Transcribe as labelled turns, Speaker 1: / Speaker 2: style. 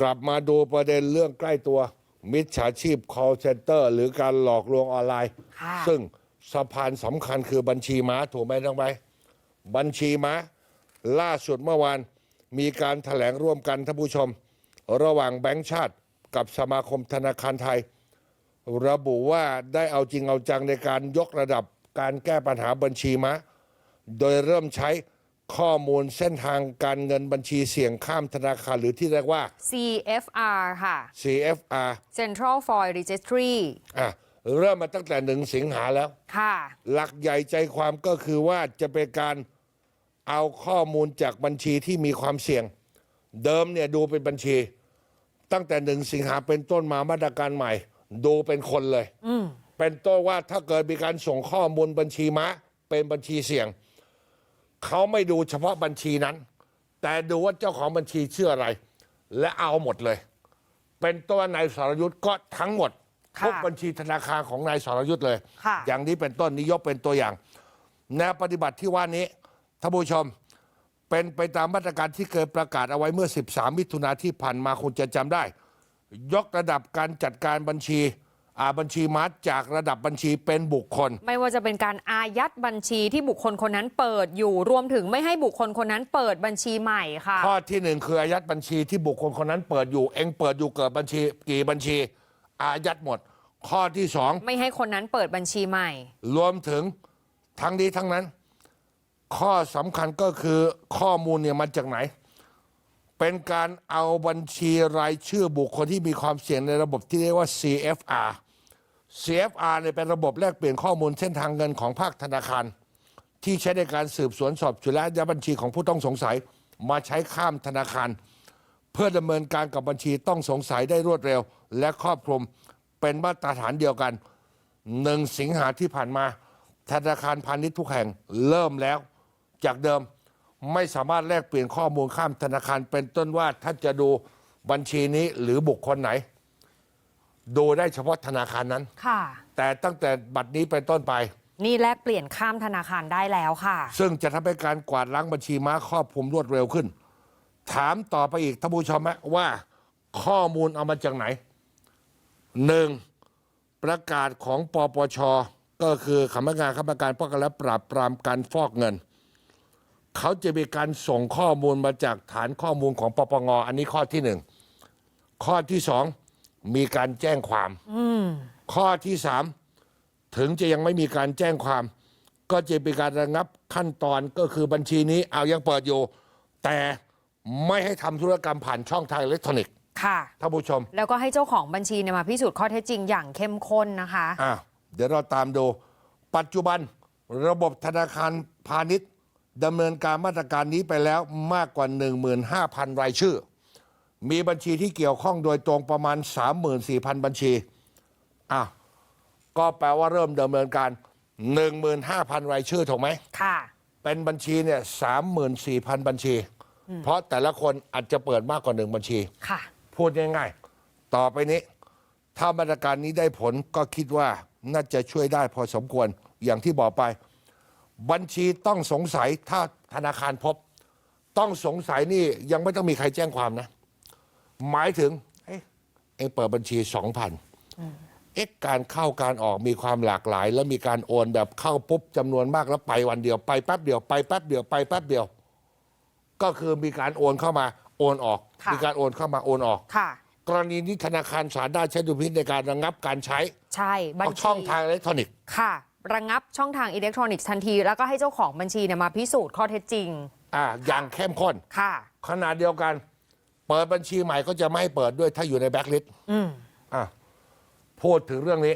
Speaker 1: กลับมาดูประเด็นเรื่องใกล้ตัว มิจฉาชีพ call center หรือการหลอกลวงออนไลน์
Speaker 2: ค่ะ
Speaker 1: ซึ่งสะพานสำคัญคือบัญชีม้าถูกไหมน้องใบบัญชีม้า ล่าสุดเมื่อวาน มีการถแถลงร่วมกันท่านผู้ชม ระหว่างแบงก์ชาติกับสมาคมธนาคารไทย ระบุว่าได้เอาจริงเอาจังในการยกระดับการแก้ปัญหาบัญชีม้า โดยเริ่มใช้ ข้อมูลเส้นทางการเงินบัญชีเสี่ยงข้ามธนาคารหรือที่เรียกว่า
Speaker 2: CFR ค่ะ
Speaker 1: CFR
Speaker 2: Central Foil Registry
Speaker 1: อะเริ่มมาตั้งแต่หนึ่งสิงหาแล้ว
Speaker 2: ค่ะ
Speaker 1: หลักใหญ่ใจความก็คือว่าจะเป็นการเอาข้อมูลจากบัญชีที่มีความเสี่ยง เดิมเนี่ยดูเป็นบัญชี ตั้งแต่หนึ่งสิงหาเป็นต้นมามาตรการใหม่ ดูเป็นคนเลย เป็นต้นว่าถ้าเกิดมีการส่งข้อมูลบัญชีม้าเป็นบัญชีเสี่ยง เขาไม่ดูเฉพาะบัญชีนั้น แต่ดูว่าเจ้าของบัญชีชื่ออะไร และเอาหมดเลย เป็นตัวนายสรยุทธ์ก็ทั้งหมด
Speaker 2: ค่ะ
Speaker 1: ทุกบัญชีธนาคารของนายสรยุทธ์เลย
Speaker 2: ค่ะ
Speaker 1: อย่างนี้เป็นต้นนี้ยกเป็นตัวอย่าง แนวปฏิบัติที่ว่านี้ท่านผู้ชม เป็นไปตามมาตรการที่เคยประกาศเอาไว้เมื่อ 13 มิถุนาที่ผ่านมาคงจะจำได้ ยกระดับการจัดการบัญชี อาบัญชีมาร์จากระดับบัญชีเป็นบุคคล
Speaker 2: ไม่ว่าจะเป็นการอายัดบัญชีที่บุคคลคนนั้นเปิดอยู่รวมถึงไม่ให้บุคคลคนนั้นเปิดบัญชีใหม่ค่ะ
Speaker 1: ข้อที่หนึ่งคืออายัดบัญชีที่บุคคลคนนั้นเปิดอยู่ เองเปิดอยู่เกิดบัญชีกี่บัญชี อายัดหมด ข้อที่สอง
Speaker 2: ไม่ให้คนนั้นเปิดบัญชีใหม่
Speaker 1: รวมถึงทั้งนี้ทั้งนั้น ข้อสำคัญก็คือข้อมูลเนี่ยมาจากไหน เป็นการเอาบัญชีรายชื่อบุคคลที่มีความเสี่ยงในระบบที่เรียกว่า CFR CFR เนี่ยเป็นระบบแลกเปลี่ยนข้อมูลเส้นทางเงินของภาคธนาคาร ที่ใช้ในการสืบสวนสอบสวนและยัดบัญชีของผู้ต้องสงสัยมาใช้ข้ามธนาคาร เพื่อดำเนินการกับบัญชีต้องสงสัยได้รวดเร็ว และครอบคลุมเป็นมาตรฐานเดียวกันหนึ่งสิงหาที่ผ่านมา ธนาคารพาณิชย์ทุกแห่งเริ่มแล้วจากเดิม ไม่สามารถแลกเปลี่ยนข้อมูลข้ามธนาคารเป็นต้นว่าถ้าจะดูบัญชีนี้หรือบุคคลไหน ดูได้เฉพาะธนาคารนั้น
Speaker 2: ค่ะ
Speaker 1: แต่ตั้งแต่บัดนี้เป็นต้นไป
Speaker 2: นี่แลกเปลี่ยนข้ามธนาคารได้แล้วค่ะ
Speaker 1: ซึ่งจะทำให้การกวาดล้างบัญชีม้าครอบคลุมรวดเร็วขึ้น ถามต่อไปอีกท่านผู้ชมไหมว่าข้อมูลเอามาจากไหนหนึ่งประกาศของปปชก็คือคณะกรรมการข้าราชการป้องกันและปราบปรามการฟอกเงิน เขาจะมีการส่งข้อมูลมาจากฐานข้อมูลของปปงอันนี้ข้อที่หนึ่งข้อที่สองมีการแจ้งความข้อที่สามถึงจะยังไม่มีการแจ้งความ ก็จะเป็นการระงับขั้นตอนก็คือบัญชีนี้เอายังเปิดอยู่ แต่ไม่ให้ทำธุรกรรมผ่านช่องทางอิเล็กทรอนิกส์
Speaker 2: ค่ะ
Speaker 1: ท่านผู้ชม
Speaker 2: แล้วก็ให้เจ้าของบัญชีเนี่ยมาพิสูจน์ข้อเท็จจริงอย่างเข้มข้นนะคะ
Speaker 1: อะเดี๋ยวเราตามดู ปัจจุบันระบบธนาคารพาณิชย์ ดำเนินการมาตรการนี้ไปแล้วมากกว่า 15,000 รายชื่อ มีบัญชีที่เกี่ยวข้องโดยตรงประมาณ 34,000 บัญชีอะก็แปลว่าเริ่มดำเนินการ 15,000 รายชื่อถูกไหม
Speaker 2: ค่ะ
Speaker 1: เป็นบัญชีเนี่ย34,000 บัญชี เพราะแต่ละคนอาจจะเปิดมากกว่าหนึ่งบัญชี
Speaker 2: ค่ะ
Speaker 1: พูดง่ายๆ ต่อไปนี้ ถ้ามาตรการนี้ได้ผลก็คิดว่าน่าจะช่วยได้พอสมควรอย่างที่บอกไป บัญชีต้องสงสัยถ้าธนาคารพบ ต้องสงสัยนี่ยังไม่ต้องมีใครแจ้งความนะ หมายถึงเอ๊ะเองเปิดบัญชีสองพันเอ๊ะการเข้าการออกมีความหลากหลาย แล้วมีการโอนแบบเข้าปุ๊บจำนวนมากแล้วไปวันเดียวไปแป๊บเดียวไปแป๊บเดียวไปแป๊บเดียว ก็คือมีการโอนเข้ามาโอนออก
Speaker 2: ค่ะ
Speaker 1: มีการโอนเข้ามาโอนออก
Speaker 2: ค่ะ
Speaker 1: กรณีนี้ธนาคารสามารถใช้ดุลพินิจในการระงับการใช้
Speaker 2: ใช่บัญ
Speaker 1: เอา
Speaker 2: ชี
Speaker 1: ช่องทางอิเล็กทรอนิกส์
Speaker 2: ค่ะ ระงับช่องทางอิเล็กทรอนิกส์ทันที แล้วก็ให้เจ้าของบัญชีเนี่ยมาพิสูจน์ข้อเท็จจริง
Speaker 1: อ่าอย่างเข้มข้น
Speaker 2: ค่ะ
Speaker 1: ขนาดเดียวกัน เปิดบัญชีใหม่ก็จะไม่ให้เปิดด้วยถ้าอยู่ในแบ็คลิสต์
Speaker 2: อืม
Speaker 1: อะพูดถึงเรื่องนี้